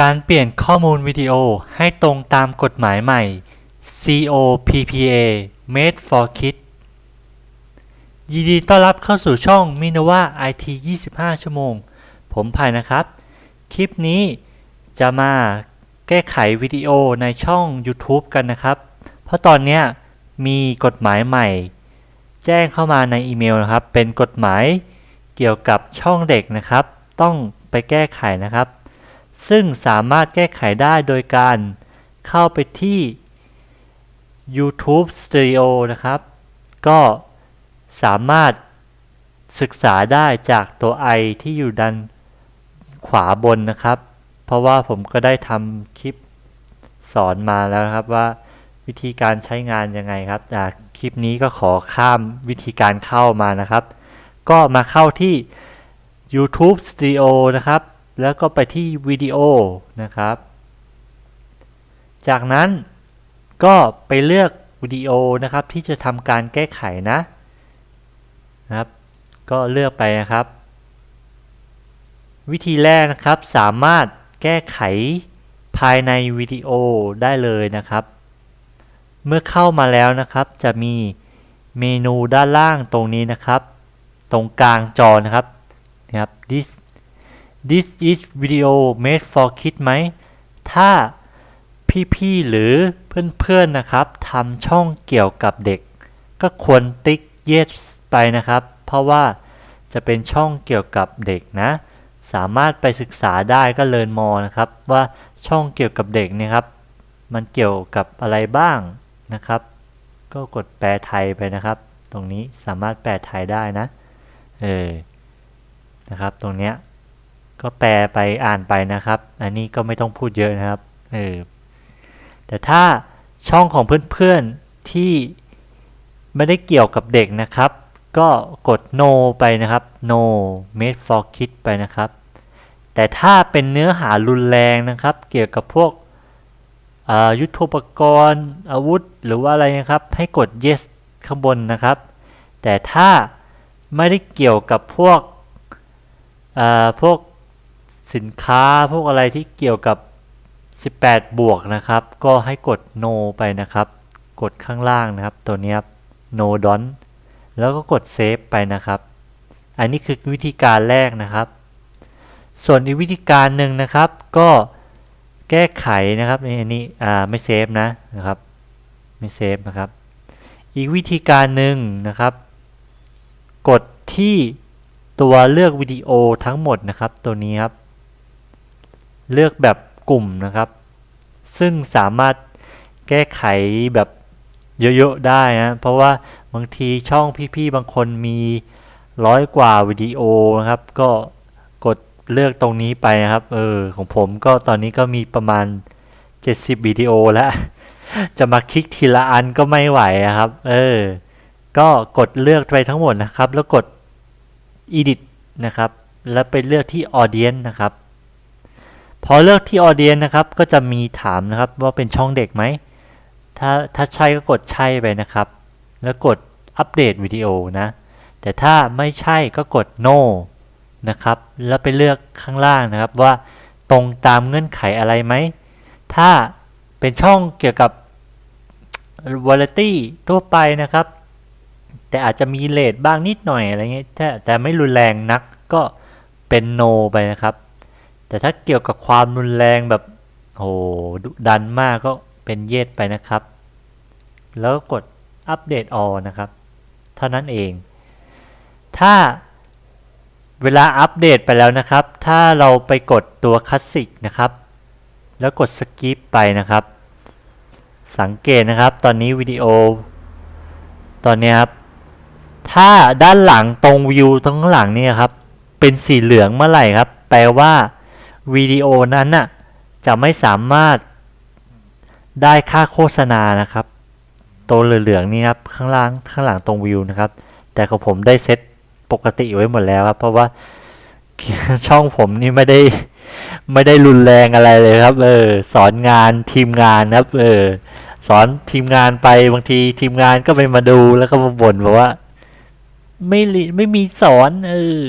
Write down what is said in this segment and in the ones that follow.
การเปลี่ยนข้อมูลวิดีโอให้ตรงตามกฎหมายใหม่ COPPA Made for Kids ยินดีต้อนรับเข้าสู่ช่อง Minova IT 25 ชั่วโมง ผมภายนะครับ คลิปนี้จะมาแก้ไขวิดีโอในช่อง YouTube กันนะครับ เพราะตอนนี้มีกฎหมายใหม่ แจ้งเข้ามาในอีเมลนะครับ เป็นกฎหมายเกี่ยวกับช่องเด็กนะครับ ต้องไปแก้ไขนะครับ ซึ่งสามารถแก้ไขได้โดยการเข้าไปที่ YouTube Studio นะครับ ก็สามารถศึกษาได้จากตัว i ที่อยู่ด้านขวาบนนะครับ เพราะว่าผมก็ได้ทำคลิปสอนมาแล้วนะครับว่าวิธีการใช้งานยังไงครับจากคลิปนี้ก็ขอข้ามวิธีการเข้ามานะครับ ก็มาเข้าที่ YouTube Studio นะครับ แล้วก็ไปที่วิดีโอนะครับ จากนั้นก็ไปเลือกวิดีโอนะครับที่จะทำการแก้ไขนะนะครับ ก็เลือกไปนะครับ วิธีแรกนะครับสามารถแก้ไขภายในวิดีโอได้เลยนะครับ เมื่อเข้ามาแล้วนะครับจะมีเมนูด้านล่างตรงนี้นะครับ ตรงกลางจอนะครับนะครับ this this is video made for kids ไหม ถ้าพี่ๆหรือเพื่อนๆนะครับทำช่องเกี่ยวกับเด็ก ก็ควรติ๊ก yes ไปนะครับ เพราะว่าจะเป็นช่องเกี่ยวกับเด็กนะ สามารถไปศึกษาได้ก็เลินมอนะครับ ว่าช่องเกี่ยวกับเด็กเนี่ยครับ มันเกี่ยวกับอะไรบ้างนะครับ ก็กดแปลไทยไปนะครับ ตรงนี้สามารถแปลไทยได้นะ เออ นะครับ ตรงเนี้ย ก็แปลไปอ่านไปนะครับ อันนี้ก็ไม่ต้องพูดเยอะนะครับเออแต่ถ้าช่องของเพื่อนๆที่ไม่ได้เกี่ยวกับเด็กนะครับ ก็กด no ไปนะครับ no made for kids ไปนะครับ แต่ถ้าเป็นเนื้อหารุนแรงนะครับ เกี่ยวกับพวกยุทโธปกรณ์อาวุธหรือว่าอะไรนะครับ ให้กด yes ข้างบนนะครับ แต่ถ้าไม่ได้เกี่ยวกับพวกพวก สินค้าพวกอะไรที่เกี่ยวกับ 18 บวกนะครับ ก็ให้กด no ไปนะครับ กดข้างล่างนะครับ ตัวนี้ครับ no don't แล้วก็กด save ไปนะครับ อันนี้คือวิธีการแรกนะครับ ส่วนอีกวิธีการหนึ่งนะครับ ก็แก้ไขนะครับอันนี้อ่าไม่เซฟนะนะครับ ไม่เซฟนะครับ อีกวิธีการหนึ่งนะครับ กดที่ตัวเลือกวิดีโอทั้งหมดนะครับ ตัวนี้ครับ เลือกแบบกลุ่มนะครับ ซึ่งสามารถแก้ไขแบบเยอะๆได้นะเพราะว่าบางทีช่องพี่ๆบางคนมีร้อยกว่าวิดีโอนะครับ ก็กดเลือกตรงนี้ไปนะครับเออของผมก็ตอนนี้ก็มีประมาณ 70วิดีโอแล้ว จะมาคลิกทีละอันก็ไม่ไหวอะครับ เออ ก็กดเลือกไปทั้งหมดนะครับ แล้วกด edit นะครับ แล้วไปเลือกที่ audience นะครับ พอเลือกที่ audience นะครับก็จะมีถามนะครับว่าเป็นช่องเด็กไหม ถ้าถ้าใช่ก็กดใช่ไปนะครับ แล้วกดอัปเดตวิดีโอนะ แต่ถ้าไม่ใช่ก็กด no นะครับ แล้วไปเลือกข้างล่างนะครับว่าตรงตามเงื่อนไขอะไรไหม ถ้าเป็นช่องเกี่ยวกับ variety ทั่วไปนะครับ แต่อาจจะมีเลทบ้างนิดหน่อยอะไรเงี้ยแต่แต่ไม่รุนแรงนักก็เป็น no ไปนะครับ แต่ถ้าเกี่ยวกับความรุนแรงแบบโหดุดันมากก็เป็นเยสไปนะครับ แล้วกดอัปเดต all นะครับ เท่านั้นเอง ถ้าเวลาอัปเดตไปแล้วนะครับ ถ้าเราไปกดตัวคลาสสิกนะครับ แล้วกดสกิปไปนะครับ สังเกตนะครับ ตอนนี้วิดีโอ ตอนนี้ครับ ถ้าด้านหลังตรงวิวตรงข้างหลังนี่ครับ เป็นสีเหลืองเมื่อไหร่ครับ แปลว่า วิดีโอนั้นน่ะจะไม่สามารถได้ค่าโฆษณานะครับตัวเหลืองๆนี่ครับข้างล่างข้างหลังตรงวิวนะครับ แต่ของผมได้เซตปกติไว้หมดแล้วครับ เพราะว่าช่องผมนี่ไม่ได้ไม่ได้รุนแรงอะไรเลยครับ เออ สอนงานทีมงานครับ เออ สอนทีมงานไปบางทีทีมงานก็ไปมาดูแล้วก็มาบ่นบอกว่า ไม่ริไม่มีสอน เออ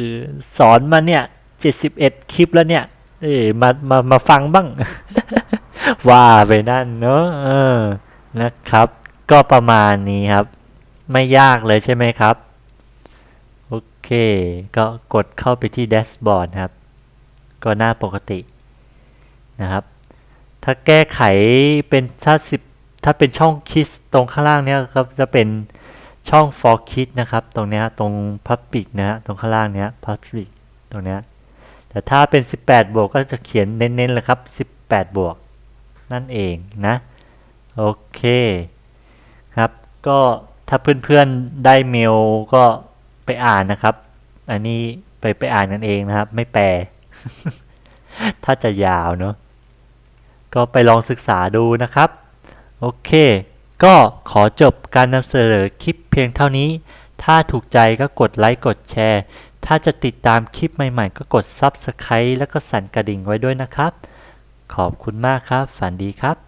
สอนมาเนี่ยเจ็ดสิบเอ็ดคลิปแล้วเนี่ย เอ้มามามาฟังบ้าง ว่าไปนั่นเนอะเออนะครับ ก็ประมาณนี้ครับ ไม่ยากเลยใช่ไหมครับ โอเค ก็กดเข้าไปที่แดชบอร์ดครับ ก็หน้าปกตินะครับ ถ้าแก้ไขเป็นถ้าสิบถ้าเป็นช่องคิดตรงข้างล่างเนี้ยก็จะเป็นช่อง for kid นะครับ ตรงเนี้ยตรง public นะฮะตรงข้างล่างเนี้ย public ตรงเนี้ย แต่ถ้าเป็น 18 บวกก็จะเขียนเน้นๆเลยครับ 18 บวก นั่นเองนะ โอเคครับ ก็ถ้าเพื่อนๆได้เมลก็ไปอ่านนะครับ อันนี้ไปไปอ่านกันเองนะครับ ไม่แปล ถ้าจะยาวเนอะก็ไปลองศึกษาดูนะครับ โอเค ก็ขอจบการนำเสนอคลิปเพียงเท่านี้ ถ้าถูกใจก็กดไลค์กดแชร์ ถ้าจะติดตามคลิปใหม่ๆ ก็กด Subscribe แล้วก็สั่นกระดิ่งไว้ด้วยนะครับ ขอบคุณมากครับ ฝันดีครับ